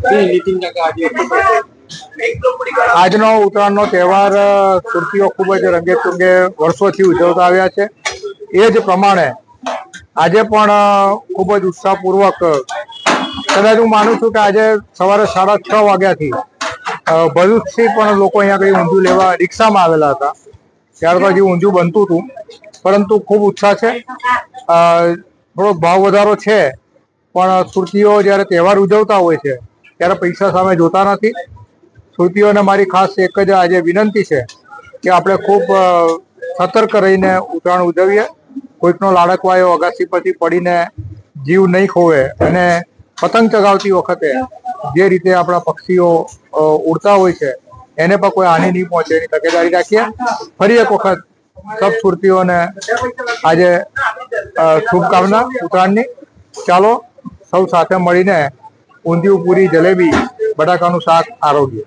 નીતિન કાકા આજે આજનો ઉત્તરાયણનો તહેવાર સુરતીઓ ખૂબ જ રંગે ચુંગે વર્ષોથી ઉજવતા આવ્યા છે. એ જ પ્રમાણે આજે પણ ખૂબ જ ઉત્સાહપૂર્વક કદાચ હું માનું છું કે આજે સવારે સાડા છ વાગ્યાથી ભરૂચથી પણ લોકો અહીંયા આગળ ઊંધું લેવા રિક્ષામાં આવેલા હતા. ત્યાર પછી ઊંધું બનતું હતું. પરંતુ ખૂબ ઉત્સાહ છે. થોડોક ભાવ વધારો છે. પણ સુરતીઓ જ્યારે તહેવાર ઉજવતા હોય છે ત્યારે પૈસા સામે જોતા નથી. સુરતીઓને મારી ખાસ એક જ આજે વિનંતી છે કે આપણે ખૂબ સતર્ક રહીને ઉત્તરાયણ ઉજવીએ. કોઈકનો લાડકવાયો અગાસી પરથી પડીને જીવ નહીં ખોવે અને પતંગ ચગાવતી વખતે જે રીતે આપણા પક્ષીઓ ઉડતા હોય છે, એને પણ કોઈ હાનિ નહીં પહોંચે એની તકેદારી રાખીએ. ફરી એક વખત સબ સુરતીઓને આજે શુભકામના ઉત્તરાયણની. ચાલો સૌ સાથે મળીને ઊંધિયું પૂરી જલેબી બટાકાનું શાક આરોગ્ય.